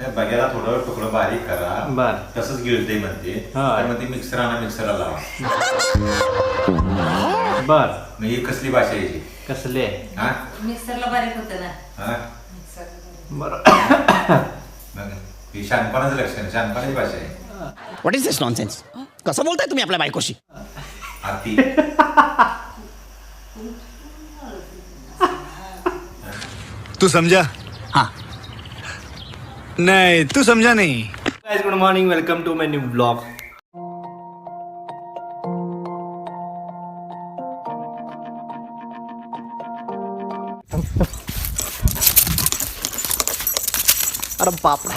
बघायला थोडं तुकडं बारीक करा. बर. तसंच गिळते म्हणते. हा. तर म्हणते मिक्सर आणा मिक्सरला लावा. बर. मग ही कसली भाषा आहे ही? कसले हा? मिक्सरला बारीक होतं ना. हा? बर. मग ही शहाणपणाचं लक्षण शहाणपणाची भाषा आहे. व्हॉट इज दिस नॉनसेन्स कसं बोलताय तुम्ही आपल्या बायकोशी? आरती. तू समझा हाँ. नहीं तू समझा नहीं। Guys good morning welcome to my new blog अरे बापडा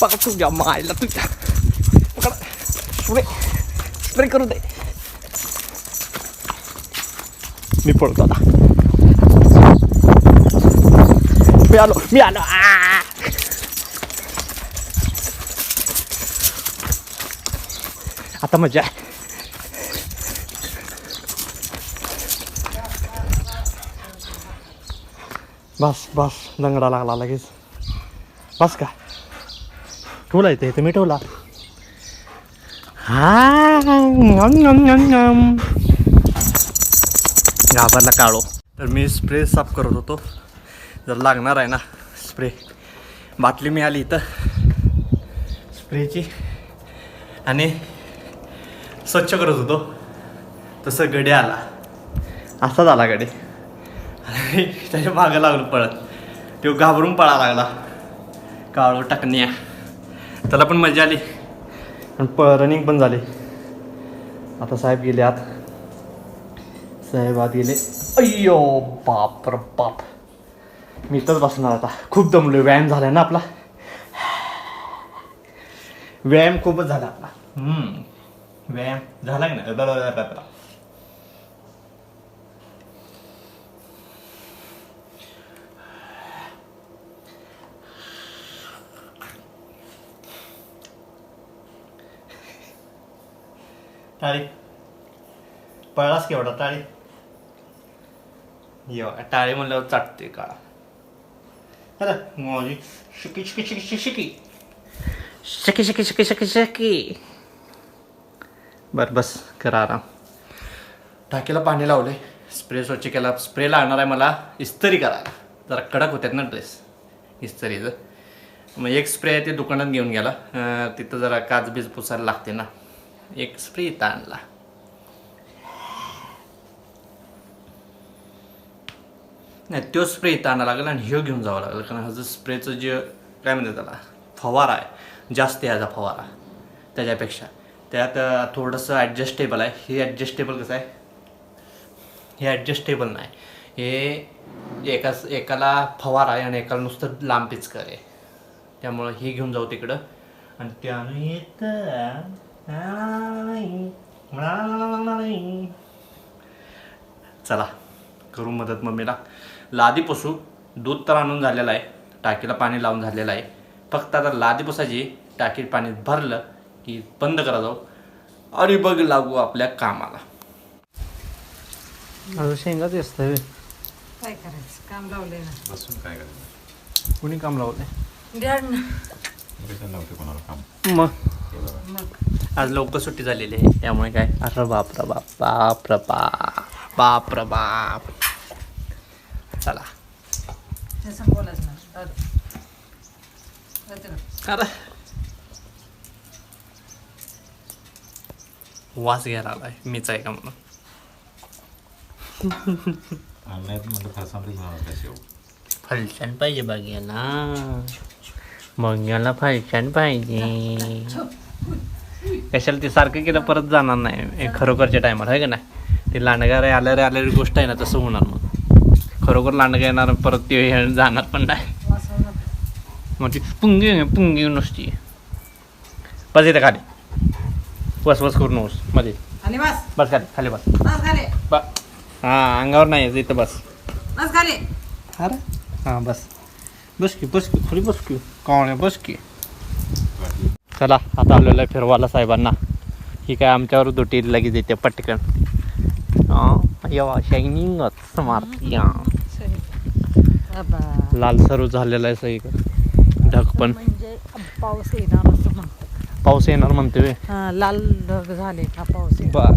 बघा तुझ्या मायला तुझ्या पकड स्प्रे स्प्रे करू दे मी पळतो आता मी आलो मी आलो आ! आता मजा आहे बस बस लंगडा लागला लगेच बस का ठेवला इथे मी ठेवला हा नम, नम, नम, नम. घाबरला काळो तर मी स्प्रे साफ करत होतो जर लागणार आहे ना स्प्रे बाटली मिळाली इथं. स्प्रेची आणि स्वच्छ करत होतो. तसं गडे आला. असा झाला गडे. आणि त्याच्या मागं लागलो पळत. तो घाबरून पळा लागला. काळो टाकण्या. त्याला पण मजा आली. आणि प रनिंग पण झाली. आता साहेब गेले आत. साहेब आत गेले. अय्यो बाप र बाप. मी इथंच बसणार आता. खूप दमलो व्यायाम झालाय ना आपला? व्यायाम खूपच झाला आपला. हम्म. व्यायाम झाला की नाही टाळी पळलास की एवढा टाळी यो टाळी म्हणल्यावर चाटते काळा. माझी शिकी शिकी शिकी शिकी शिकी शिकी शिकी शिकी शिकी शिकी बर बस करा आराम टाकीला पाणी लावले स्प्रे स्वच्छ केला स्प्रे लागणार आहे मला. इस्त्री करायला जरा कडक होत्यात ना ड्रेस इस्त्रीचं मग एक स्प्रे आहे ते दुकानात घेऊन गेला. तिथं जरा काच बीज पुसायला लागते ना. एक स्प्रे इथं आणला. नाही तो स्प्रे इथं आणायला लागेल आणि ह्यो घेऊन जावं लागलं. कारण ह्याचं स्प्रेचं जे काय म्हणतात त्याला? फवारा आहे. जास्त ह्याचा फवारा. त्याच्यापेक्षा. त्यात थोडंसं ॲडजस्टेबल आहे. हे ॲडजस्टेबल कसं आहे? हे ॲडजस्टेबल नाही. हे एका एकाला फवारा आहे आणि एकाला नुसतं लांब पिचकर आहे. त्यामुळं हे घेऊन जाऊ तिकडं. आणि त्यानं येत चला करू मदत मम्मीला. लादी पुसू दूध तर आणून झालेलं आहे टाकीला पाणी लावून झालेलं आहे. फक्त आता लादी पुसायची टाकीत पाणी भरलं की बंद करा जाऊ. आणि बघ लागू आपल्या कामाला. अजून शेंगाच असतं काय करायचं? काम लावलंय ना. बसून काय करायचं? कुणी काम लावलंय? द्या ना. कशाला लावते कोणाला काम. मग? बघा. मग. आज लवकर सुट्टी झालेली आहे त्यामुळे काय? अरे बाप रे बाप बाप रे बाप. बाप रे बाप. चला. वास घ्यायला आलाय. मीच आहे का म्हणून? फलशन पाहिजे बघायला मग याला फलशन पाहिजे. कशाला ते सारखं केलं परत जाणार नाही. खरोखरच्या टायमाला आहे का नाही? ते लांडगा रे आल्या रे गोष्ट आहे ना तसं होणार मग. खरोखर लांडगा येणार परत ते हे जाणार पण नाही. मग ती पुंगी पुंगी नुसती. बस इथे खाली. बस बस करू नकोस मध्ये. बस. बस खाली खाली बस. बा हां अंगावर नाही इथं बस. अरे हां बस. बस की बस की खाली बस की. कोण बस की. चला आता आलेलं आहे फिरवाला साहेबांना. ही काय आमच्यावर दुटी लगेच येते पटकन. हां शायनिंग स्मार्ट या बाबा लाल सरू झालेला आहे सगळीकडे. ढग पण. म्हणजे पाऊस येणार असं म्हणतो पाऊस येणार म्हणते वे हा, लाल ढग झाले का पाऊस. बर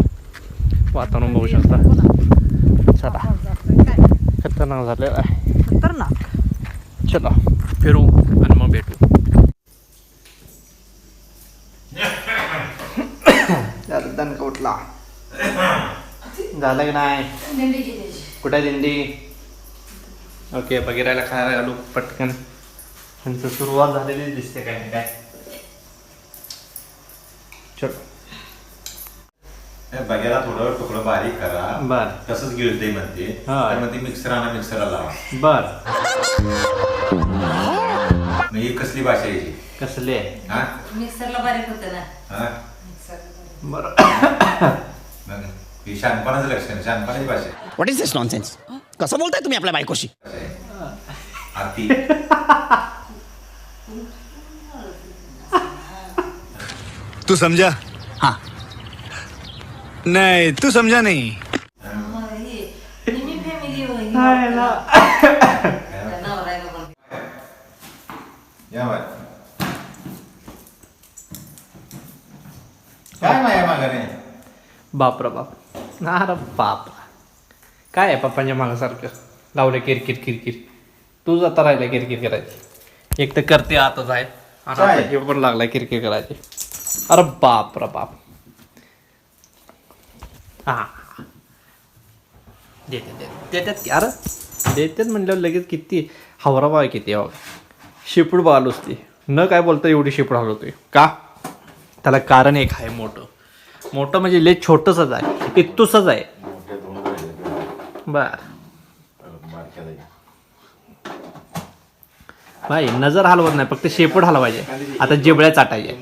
वातावरण बघू शकता. पुन्हा चला. खतरनाक झालेलं आहे. खतरनाक. चला. फिरू आणि मग भेटू. दणका उठला. झालं की नाही? कुठे दिंडी? ओके बघिरायला खायला घालू पटकन. त्यांचं सुरुवात झालेली दिसते काय ना काय. हे बघायला थोडं तुकडं बारीक करा. बर. तसंच गिळते म्हणते. हा. तर म्हणते मिक्सर आणा मिक्सरला लावा. बर. मग ही कसली भाषा आहे याची कसले हा? मिक्सरला बारीक होतं ना. हा? बर. मग ही शानपणाचं लक्षण शानपणाची भाषा आहे. व्हॉट इज दिस नॉनसेन्स कसं बोलताय तुम्ही आपल्या बायकोशी. आरती तू समझा हाँ. नहीं तू समझा नहीं. फॅमिली या बाय. बाप रे बाप. अरे बाप. काय आहे पप्पांच्या मागासारखं? लावलं किरकिर किरकिर. तूच आता राहिला किरकिर करायची. एक तर करते आताच आणि आता? हे पण लागलाय किरकिर करायची. अरे बाप रे बाप. हा. देते देते. देतात की? अरे देतात म्हणल्यावर लगेच किती हवरा बा किती हवा शेपूड बाल असते न काय बोलता एवढी शेपूड हलवतोय. का? त्याला कारण एक आहे मोठं. मोठं म्हणजे लय छोटंसंच आहे. टित्तूसच आहे. बर. भाई नजर हलवत नाही फक्त शेपूट हलवायचे. आता जिबळ्या चाटायचे.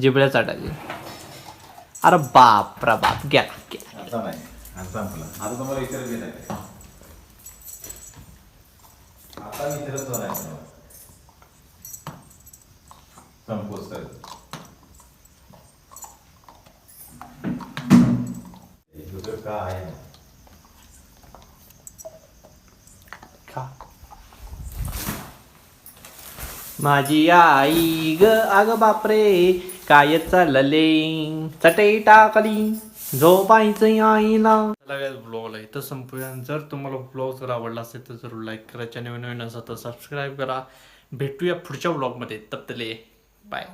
जिबळ्या चाटायचे. अरे बाप रे बाप आता संपला. खा. माझी आई ग अग बापरे काय चालले? चटई टाकली झोपायचं आईला. ब्लॉगला इथं संपूया. जर तुम्हाला ब्लॉग जर आवडला असेल तर जरूर लाईक करा. चॅनल नवीन असेल तर सबस्क्राईब करा. भेटूया पुढच्या ब्लॉगमध्ये तप्तले बाय